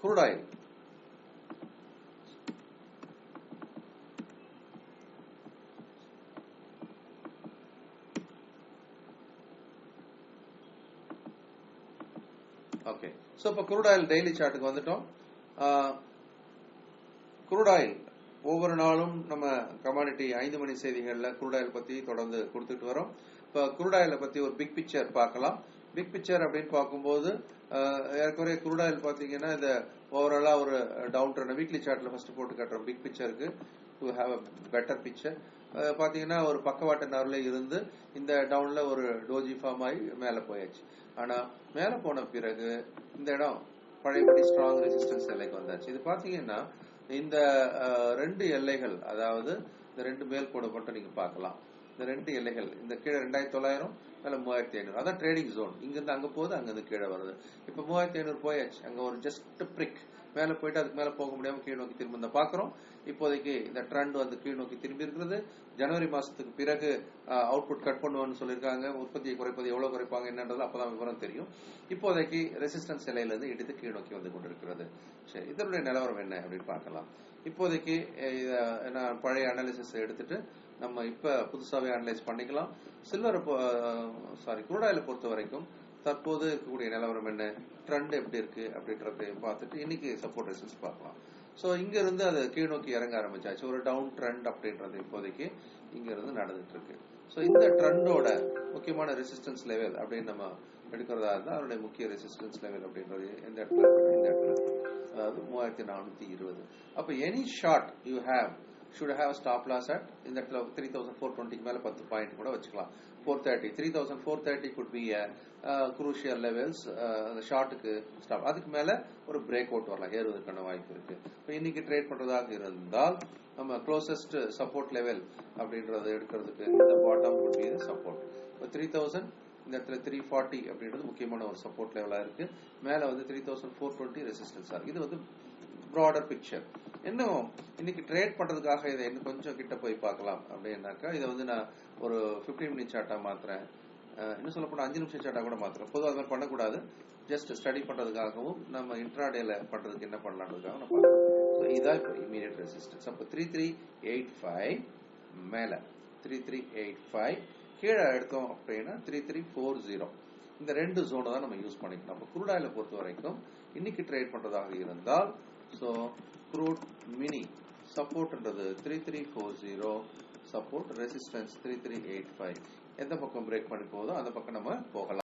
crude oil okay so இப்போ crude oil daily சார்ட்டுக்கு வந்துட்டோம். குரூட் ஆயில் ஒவ்வொரு நாளும் நம்ம கமாடிட்டி ஐந்து மணி செய்திகளில் குரூட் ஆயில் பற்றி தொடர்ந்து கொடுத்துட்டு வரோம். இப்போ குரூட் ஆயிலை பற்றி ஒரு பிக் பிக்சர் பார்க்கலாம். பிக் பிக்சர் அப்படின்னு பார்க்கும்போது ஏற்கனவே ஏறக்குறைய குரூட் ஆயில் பார்த்தீங்கன்னா இந்த ஓவராலா ஒரு டவுன் ட்ரெண்ட் வீக்லி சார்ட்ல ஃபர்ஸ்ட் போட்டு காட்டுறோம் big பிக்சருக்கு to have a better picture பார்த்தீங்கன்னா ஒரு பக்கவாட்டு நரல இருந்து இந்த டவுன்ல ஒரு டோஜி ஃபார்ம் ஆகி மேலே போயாச்சு. ஆனா மேலே போன பிறகு இந்த இடம் பழையபடி ஸ்ட்ராங் ரெசிஸ்டன்ஸ் எல்லைக்கு வந்தாச்சு. இது பார்த்தீங்கன்னா இந்த ரெண்டு எல்லைகள் அதாவது இந்த ரெண்டு மேல் கோடு மட்டும் நீங்க பார்க்கலாம். இந்த ரெண்டு எல்லைகள் இந்த கீழே ரெண்டாயிரத்தி தொள்ளாயிரம் மேல மூவாயிரத்தி ஐநூறு. அதான் ட்ரேடிங் ஜோன் இங்கிருந்து அங்க போகுது அங்கிருந்து கீழே வருது. இப்போ மூவாயிரத்தி ஐநூறு போயாச்சு. அங்க ஒரு ஜஸ்ட் பிரிக் மேல போயிட்டு அதுக்கு மேல போக முடியாம கீழ் நோக்கி திரும்ப பாக்குறோம் இப்போதைக்கு இந்த ட்ரெண்ட் வந்து கீழ் நோக்கி திரும்பி இருக்கிறது. ஜனவரி மாசத்துக்கு பிறகு அவுட்புட் கட் பண்ணுவோம்னு சொல்லியிருக்காங்க. உற்பத்தியை குறைப்பது எவ்வளவு குறைப்பாங்க என்னன்றது அப்பதான் விவரம் தெரியும். இப்போதைக்கு ரெசிஸ்டன்ஸ் நிலையில இருந்து இடித்து கீழ் நோக்கி வந்து கொண்டிருக்கிறது. சரி இதனுடைய நிலவரம் என்ன அப்படின்னு பார்க்கலாம். இப்போதைக்கு நான் பழைய அனாலிசிஸ் எடுத்துட்டு நம்ம இப்ப புதுசாவே அனலைஸ் பண்ணிக்கலாம். சில்வர் சாரி குரூடாயில பொறுத்த வரைக்கும் தற்போது இருக்கக்கூடிய நிலவரம் என்ன? ட்ரெண்ட் எப்படி இருக்கு அப்படின்றத பார்த்துட்டு இன்னைக்கு சப்போர்ட் ரெசிஸ்டன்ஸ் பார்க்கலாம். ஸோ இங்க இருந்து அது கீழ் நோக்கி இறங்க ஆரம்பிச்சாச்சு. ஒரு டவுன் ட்ரெண்ட் அப்படின்றது இப்போதைக்கு இங்க இருந்து நடந்துட்டு இருக்கு. ஸோ இந்த ட்ரெண்டோட முக்கியமான ரெசிஸ்டன்ஸ் லெவல் அப்படின்னு நம்ம எடுக்கிறதா இருந்தால் அதனுடைய முக்கிய ரெசிஸ்டன்ஸ் லெவல் அப்படின்றது எந்த இடத்துல இந்த இடத்துல அதாவது மூவாயிரத்தி நானூத்தி இருபது. அப்போ any short you have should have stop loss at இந்த இடத்துல த்ரீ தௌசண்ட் ஃபோர் டுவெண்ட்டிக்கு மேலே பத்து பாயிண்ட் கூட வச்சுக்கலாம். Four thirty three thousand four thirty good be crucial levels அந்த ஷார்ட்டுக்கு ஸ்டாப் அதுக்கு மேலே ஒரு பிரேக் அவுட் வரலாம் ஏறுவதற்கான வாய்ப்பு இருக்கு. இப்போ இன்னைக்கு ட்ரேட் பண்றதாக இருந்தால் நம்ம க்ளோசஸ்ட் சப்போர்ட் லெவல் அப்படின்றத எடுக்கிறதுக்கு இந்த பாட்டம் குட் பி சப்போர்ட் இப்போ த்ரீ தௌசண்ட் இந்த இடத்துல த்ரீ ஃபார்ட்டி அப்படின்றது முக்கியமான ஒரு சப்போர்ட் லெவலாக இருக்கு. மேலே வந்து த்ரீ தௌசண்ட் ஃபோர் டுவெண்ட்டி ரெசிஸ்டன்ஸாக இருக்கு. இது வந்து ப்ராடர் பிக்சர் இன்னும் இன்னைக்கு ட்ரேட் பண்றதுக்காக இதை இன்னும் கொஞ்சம் கிட்ட போய் பார்க்கலாம். அப்படின்னாக்கா இதை வந்து நான் ஒரு 15 மினிட் சார்ட்டா மாத்துறேன். இன்னும் சொல்ல போனா அஞ்சு நிமிஷம் சார்ட்டா கூட மாத்துறேன். பொதுவாக அது மாதிரி பண்ணக்கூடாது. ஜஸ்ட் ஸ்டடி பண்றதுக்காகவும் நம்ம இன்ட்ராடேல பண்றதுக்கு என்ன பண்ணலான்றதுக்காக நான் பார்க்குறேன் இதான் இப்போ இமீடியட் ரெசிஸ்டன்ஸ் அப்போ த்ரீ த்ரீ எயிட் ஃபைவ் மேல. த்ரீ த்ரீ எயிட் ஃபைவ் கீழே எடுத்தோம் அப்படின்னா த்ரீ த்ரீ ஃபோர் ஜீரோ இந்த ரெண்டு ஜோனை தான் நம்ம யூஸ் பண்ணிக்கணும். நம்ம குரூட் பொறுத்த வரைக்கும் இன்னைக்கு ட்ரேட் பண்றதாக இருந்தால் so crude mini சப்போர்ட்ன்றது three three four zero support resistance three three eight five எந்த பக்கம் பிரேக் பண்ணி போகுதோ அந்த பக்கம் நம்ம போகலாம்.